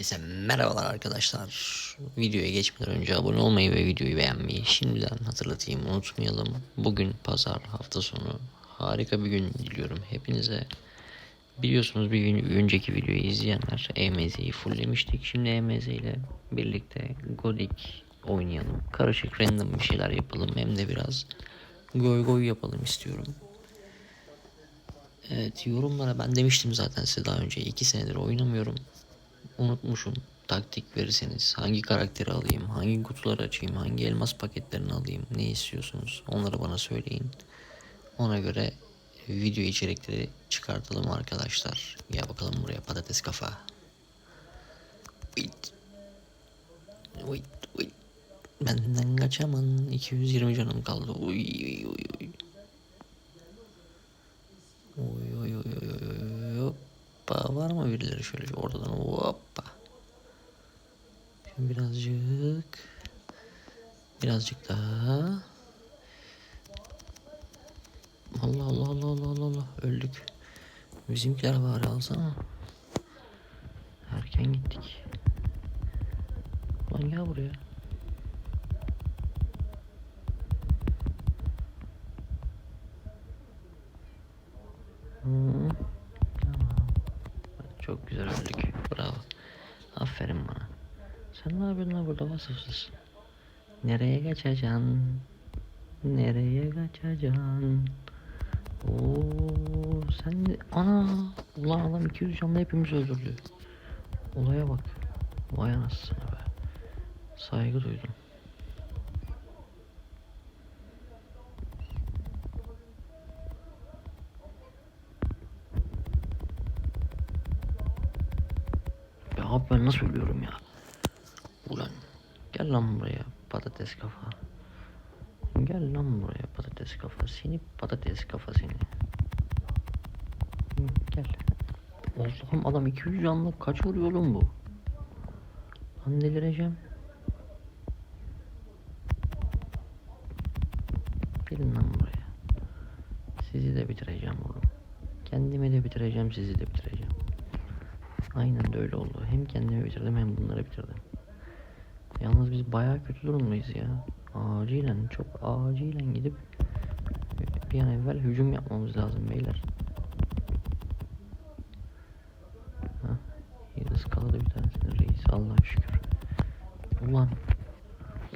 Herkese merhabalar arkadaşlar. Videoya geçmeden önce abone olmayı ve videoyu beğenmeyi şimdiden hatırlatayım unutmayalım. Bugün pazar hafta sonu harika bir gün diliyorum hepinize. Biliyorsunuz bir gün önceki videoyu izleyenler EMZ'yi fulllemiştik. Şimdi EMZ ile birlikte Godik oynayalım. Karışık random bir şeyler yapalım hem de biraz goy goy yapalım istiyorum. Evet yorumlara ben demiştim zaten size daha önce 2 senedir oynamıyorum. Unutmuşum. Taktik verirseniz hangi karakteri alayım, hangi kutuları açayım, hangi elmas paketlerini alayım, ne istiyorsunuz onları bana söyleyin. Ona göre video içerikleri çıkartalım arkadaşlar. Gel bakalım buraya patates kafa. Wait. Wait, wait. Benden kaçaman 220 canım kaldı. Uy, uy, uy, uy. Oy oy oy oy oy oy hoppa var mı birileri şöyle oradan hoppa. Şimdi birazcık birazcık daha. Allah Allah Allah Allah Allah Allah öldük. Bizimkiler var alsana. Erken gittik. Lan gel buraya. Çok güzel öldük. Bravo. Aferin bana. Sen ne yapıyorsun lan burada vasıfsız? Nereye kaçacaksın? Nereye kaçacaksın? Oo, sen de... Ana! Ulan adam 200 canlı hepimiz öldürdü. Olaya bak. Vay anasını be. Saygı duydum. Ya abi ben nasıl ölüyorum ya? Ulan gel lan buraya patates kafa. Gel lan buraya patates kafa. Seni patates kafa seni. Gel. Allah'ım adam 200 canlı kaç vuruyor oğlum bu? Lan delireceğim. Gelin lan buraya. Sizi de bitireceğim oğlum. Kendimi de bitireceğim sizi de bitireceğim. Aynen de öyle oldu. Hem kendimi bitirdim hem bunları bitirdim. Yalnız biz bayağı kötü durumdayız ya. Acilen çok acilen gidip bir an evvel hücum yapmamız lazım beyler. Hah, kaldı bir tanesinin reis Allah'a şükür. Ulan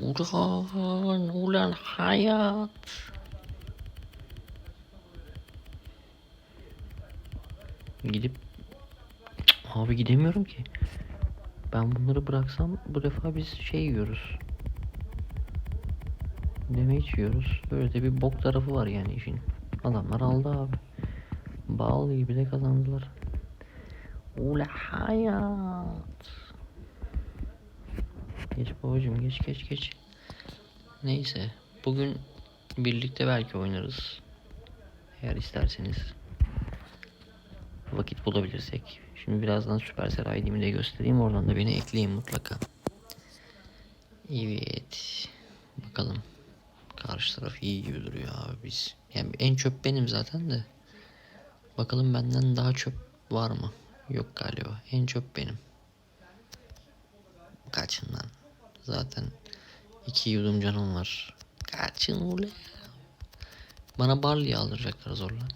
Ulan ulan hayat. Gidip Abi gidemiyorum ki. Ben bunları bıraksam bu defa biz şey yiyoruz. Deme yiyoruz. Böyle de bir bok tarafı var yani işin. Adamlar aldı abi. Bal gibi de kazandılar. Ula hayat. Geç babacım geç geç geç. Neyse bugün birlikte belki oynarız. Eğer isterseniz. Vakit bulabilirsek. Şimdi birazdan Supercell ID'mi de göstereyim. Oradan da beni ekleyin mutlaka. Evet. Bakalım. Karşı taraf iyi gibi duruyor abi biz. Yani en çöp benim zaten de. Bakalım benden daha çöp var mı? Yok galiba. En çöp benim. Kaçın lan. Zaten iki yudum canım var. Kaçın ulan. Bana Barley aldıracaklar zorla.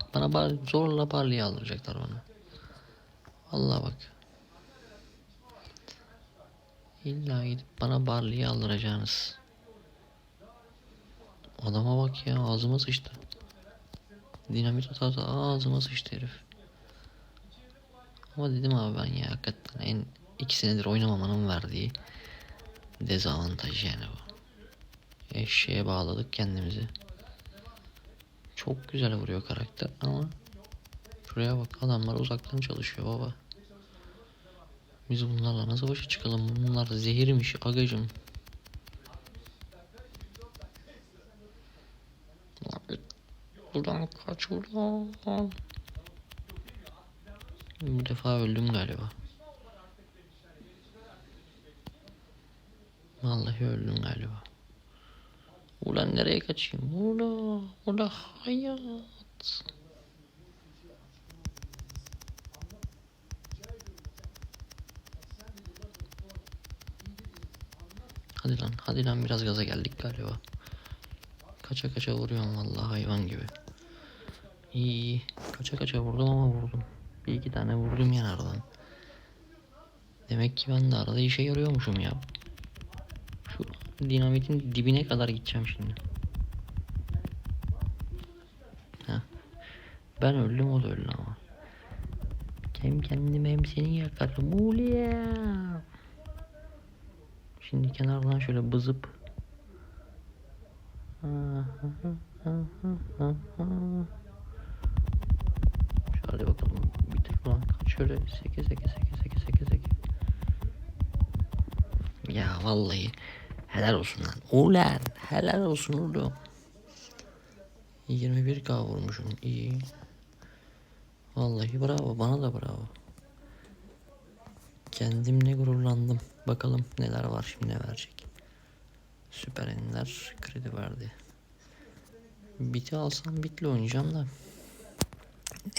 Bak bana bar zorla Barley aldıracaklar bana. Vallahi bak. İlla gidip bana Barley'i aldıracaksınız. Adama bak ya ağzıma sıçtı. Dinamit atarsa ağzıma sıçtı herif. Ama dedim abi ben ya hakikaten en iki senedir oynamamanın verdiği dezavantaj yani bu. Eşeğe bağladık kendimizi. Çok güzel vuruyor karakter ama şuraya bak adamlar uzaktan çalışıyor baba. Biz bunlarla nasıl başa çıkalım? Bunlar zehirmiş agacım. Ulan kaç ulan. Bu defa öldüm galiba. Vallahi öldüm galiba. Ulan nereye kaçayım? Ula, ula hayat. Hadi lan hadi lan biraz gaza geldik galiba. Kaça kaça vuruyorum vallahi hayvan gibi. İyi. Kaça kaça vurdum ama vurdum. Bir iki tane vurdum yani aradan. Demek ki ben de arada işe yarıyormuşum ya. Şu dinamitin dibine kadar gideceğim şimdi. Heh. Ben öldüm o da öldü ama. Hem kendimi hem seni yakarım. Ulan. Şimdi kenardan şöyle bızıp. Şöyle bakalım. Bitir lan. Kaç şöyle. 8 8 8 8 8 8. Ya vallahi helal olsun lan. Ulan helal olsun oğlum. 21k vurmuşum. İyi. Vallahi bravo. Bana da bravo. Kendimle gururlandım. Bakalım neler var şimdi ne verecek. Süper Ender kredi verdi. Biti alsam bitle oynayacağım da.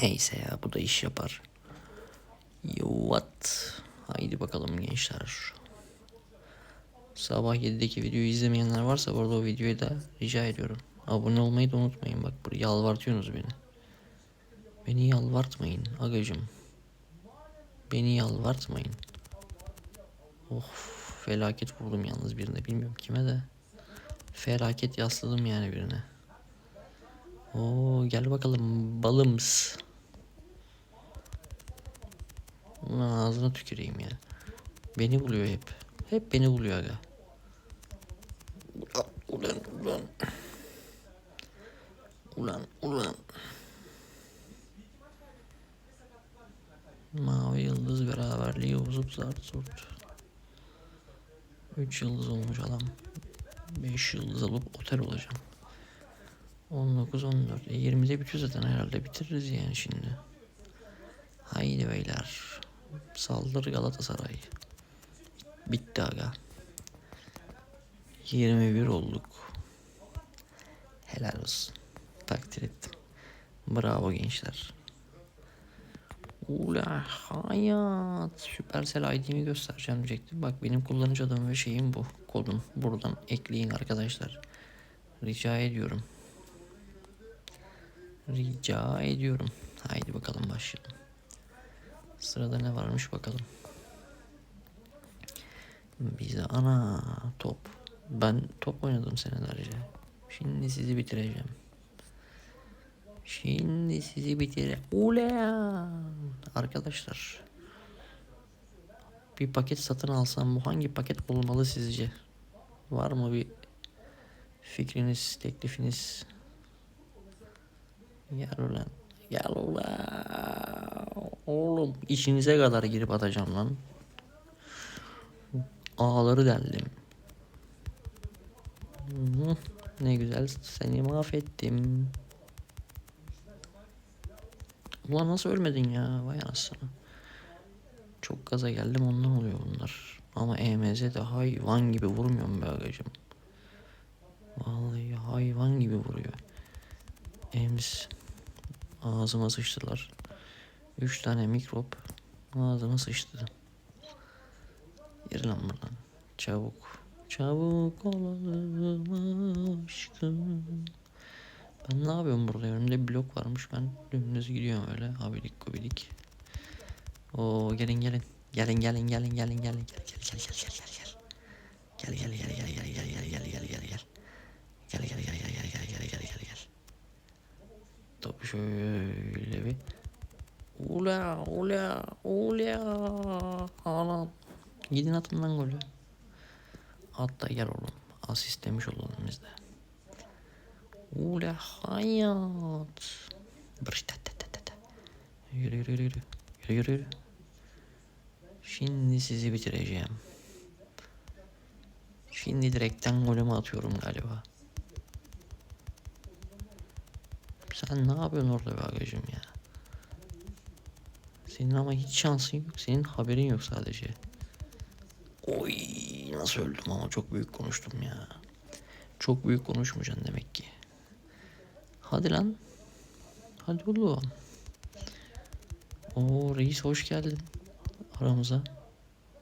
Neyse ya bu da iş yapar. What? Haydi bakalım gençler. Sabah 7'deki videoyu izlemeyenler varsa burada o videoyu da rica ediyorum. Abone olmayı da unutmayın bak buraya yalvartıyorsunuz beni. Beni yalvartmayın agacım. Beni yalvartmayın. Of felaket vurdum yalnız birine bilmiyorum kime de. Felaket yasladım yani birine. Oo gel bakalım balımız. Ulan ağzına tüküreyim ya. Beni buluyor hep. Hep beni buluyor aga. Ulan ulan ulan. Ulan. Mavi yıldız beraberliği bozup zart zurt. 3 yıldız olmuş adam. 5 yıldız alıp otel olacağım. 19 14 e 20'de bitiyor zaten herhalde bitiririz yani şimdi. Haydi beyler. Saldır Galatasaray. Bitti aga. 21 olduk. Helal olsun. Takdir ettim. Bravo gençler. Ula hayat. Süpersel ID'mi göstereceğim diyecektim. Bak benim kullanıcı adım ve şeyim bu. Kodum. Buradan ekleyin arkadaşlar. Rica ediyorum. Rica ediyorum. Haydi bakalım başlayalım. Sırada ne varmış bakalım. Bize ana top. Ben top oynadım senelerce. Şimdi sizi bitireceğim. Şimdi sizi bitir. Ula! Arkadaşlar. Bir paket satın alsam bu hangi paket olmalı sizce? Var mı bir fikriniz, teklifiniz? Gel ulan. Gel ulan. Oğlum içinize kadar girip atacağım lan. Ağları deldim. Ne güzel seni mahvettim. Ulan nasıl ölmedin ya? Vay anasını. Çok gaza geldim ondan oluyor bunlar. Ama EMZ de hayvan gibi vurmuyorum be agacım. Vallahi hayvan gibi vuruyor. EMZ ağzıma sıçtılar. Üç tane mikrop ağzıma sıçtı. Yürü lan buradan. Çabuk. Çabuk olalım aşkım. Ben ne yapıyorum burada? Önümde bir blok varmış. Ben dümdüz gidiyorum öyle. Abidik gubidik. Oo gelin gelin. Gelin gelin gelin gelin gelin. Gel gel gel gel gel gel gel. Gel gel gel gel gel gel gel gel gel gel gel. Gel gel gel gel gel gel gel gel gel gel. Topu şöyle bir. Ula ula ula. Anam. Gidin atın lan golü. At da gel oğlum. Asist demiş olalım biz de. Ula hayat. Yürü yürü yürü. Yürü yürü yürü. Şimdi sizi bitireceğim. Şimdi direkten golümü atıyorum galiba. Sen ne yapıyorsun orada be agacım ya? Senin ama hiç şansın yok. Senin haberin yok sadece. Oy nasıl öldüm ama çok büyük konuştum ya. Çok büyük konuşmayacaksın demek ki. Hadi lan. Hadi oğlum. Oo reis hoş geldin aramıza.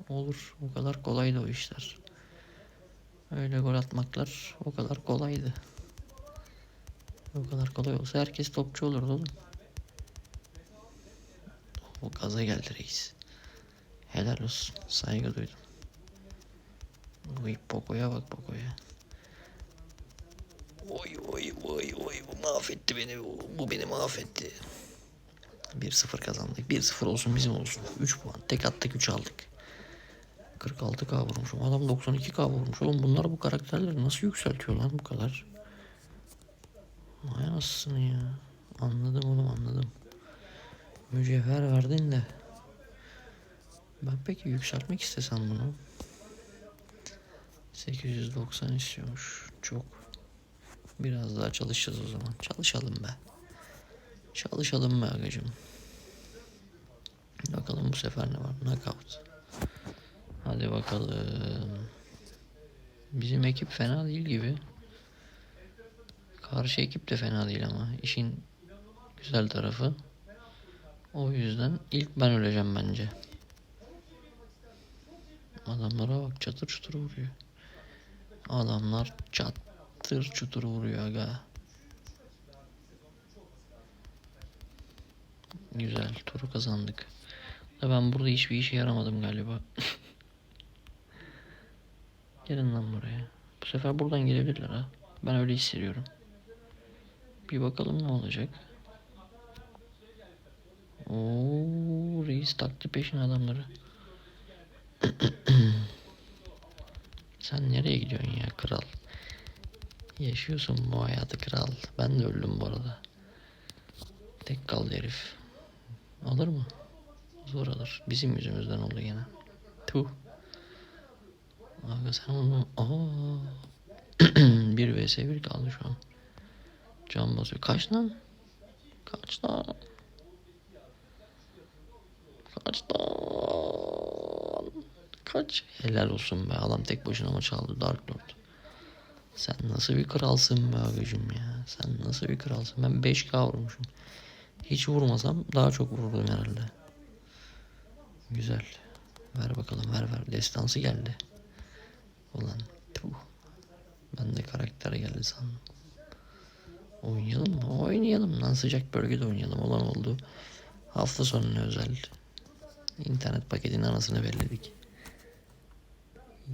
Olur o kadar kolay da o işler. Öyle gol atmaklar o kadar kolaydı. O kadar kolay olsa herkes topçu olurdu oğlum. O gaza geldi reis. Helal olsun. Saygı duydum. Uy Poco'ya bak Poco'ya. Mahvetti beni bu, beni mahvetti. 1-0 kazandık. 1-0 olsun bizim olsun. 3 puan. Tek attık 3 aldık. 46k vurmuşum. Adam 92k vurmuş. Oğlum bunlar bu karakterleri nasıl yükseltiyor lan bu kadar? Vay anasını ya. Anladım oğlum anladım. Mücevher verdin de. Ben peki yükseltmek istesem bunu. 890 istiyormuş. Çok. Biraz daha çalışacağız o zaman. Çalışalım be. Çalışalım be agacım. Bakalım bu sefer ne var? Knockout. Hadi bakalım. Bizim ekip fena değil gibi. Karşı ekip de fena değil ama. işin güzel tarafı. O yüzden ilk ben öleceğim bence. Adamlara bak çatır çutur vuruyor. Adamlar çatır çutur vuruyor aga. Güzel turu kazandık. Ben burada hiçbir işe yaramadım galiba. Gelin lan buraya. Bu sefer buradan gelebilirler ha. Ben öyle hissediyorum. Bir bakalım ne olacak. Oo, reis taktı peşin adamları. Sen nereye gidiyorsun ya kral? Yaşıyorsun bu hayatı kral. Ben de öldüm bu arada. Tek kaldı herif. Alır mı? Zor alır. Bizim yüzümüzden oldu gene. Tuh. Abi sen onu... Aa. 1 vs 1 kaldı şu an. Can basıyor. Kaç lan? Kaç lan? Kaç lan? Kaç? Helal olsun be. Adam tek başına maç aldı Dark Lord. Sen nasıl bir kralsın be abicim ya. Sen nasıl bir kralsın. Ben 5k vurmuşum. Hiç vurmasam daha çok vururdum herhalde. Güzel. Ver bakalım ver ver. Destansı geldi. Ulan tuh. Ben de karakter geldi sandım. Oynayalım mı? Oynayalım lan sıcak bölgede oynayalım. Olan oldu. Hafta sonuna özel. İnternet paketinin anasını belirledik.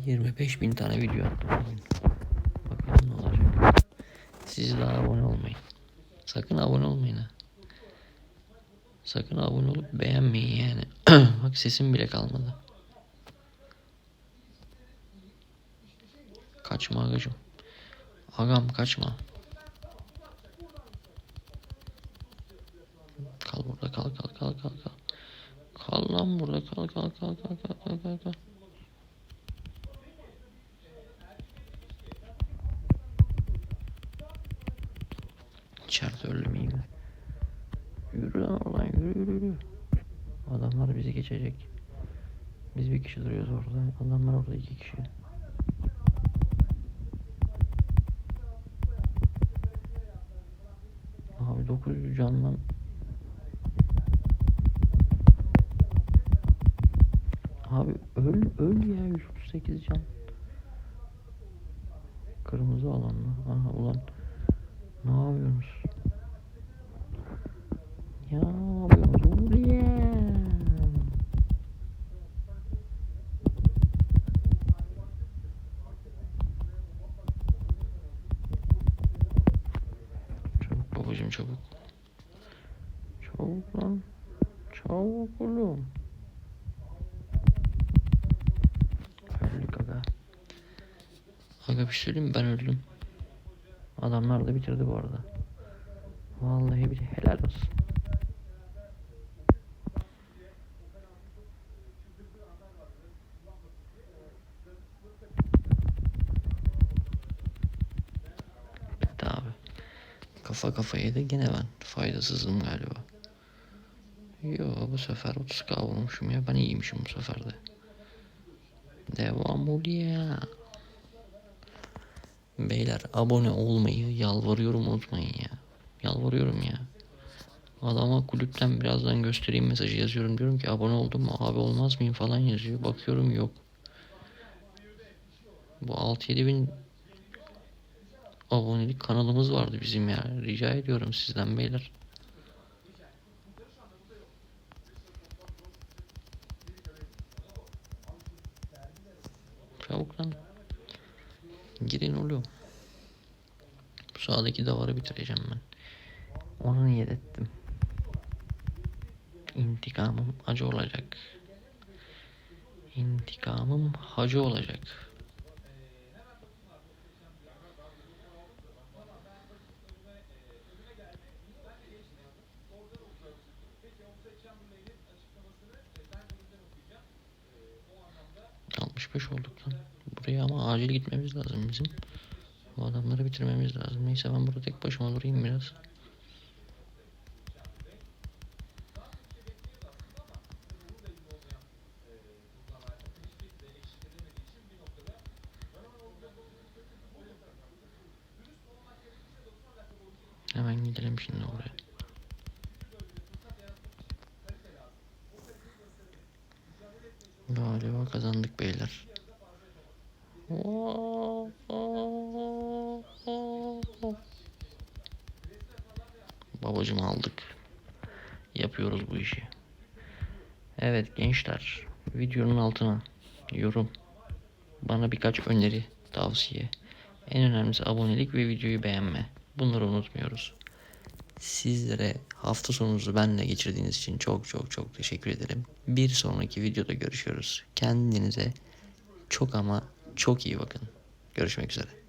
25 bin tane video attım. Siz daha abone olmayın. Sakın abone olmayın ha. Sakın abone olup beğenmeyin yani. Bak sesim bile kalmadı. Kaçma agacım. Agam kaçma. Kal burada kal kal kal kal kal. Kal lan burada kal kal kal kal kal kal kal kal. İçeride öldüm iyi mi? Yürü lan oradan yürü yürü yürü. Adamlar bizi geçecek. Biz bir kişi duruyoruz orada. Adamlar orada iki kişi. Abi 900 candan Abi öl öl ya 138 can. Kırmızı alanlı. Aha ulan. Ne yapıyorsunuz? Ya ne yapıyorsunuz? Ulan. Çabuk babacım çabuk. Çabuk lan. Çabuk oğlum. Öldük aga. Aga bir şey söyleyeyim ben öldüm. Adamlar da bitirdi bu arada. Vallahi bir helal olsun. Bitti abi. Kafa kafaya da gene ben faydasızım galiba. Yo bu sefer 30k vurmuşum ya ben iyiymişim bu sefer de. Devam oluyor. Beyler abone olmayı yalvarıyorum unutmayın ya. Yalvarıyorum ya. Adama kulüpten birazdan göstereyim mesajı yazıyorum. Diyorum ki abone oldum mu abi olmaz mıyım falan yazıyor. Bakıyorum yok. Bu 6-7 bin abonelik kanalımız vardı bizim ya. Rica ediyorum sizden beyler. Çabuk lan. Girin oğlum. Bu sağdaki davarı bitireceğim ben. Onu niyet ettim. İntikamım acı olacak. İntikamım hacı olacak. ...65 olduk lan. Buraya ama acil gitmemiz lazım bizim. Bu adamları bitirmemiz lazım. Neyse ben burada tek başıma durayım biraz. Hemen gidelim şimdi oraya. Galiba kazandık beyler. Babacım aldık. Yapıyoruz bu işi. Evet gençler. Videonun altına yorum. Bana birkaç öneri, tavsiye. En önemlisi abonelik ve videoyu beğenme. Bunları unutmuyoruz. Sizlere hafta sonunuzu benle geçirdiğiniz için çok çok çok teşekkür ederim. Bir sonraki videoda görüşüyoruz. Kendinize çok ama çok iyi bakın. Görüşmek üzere.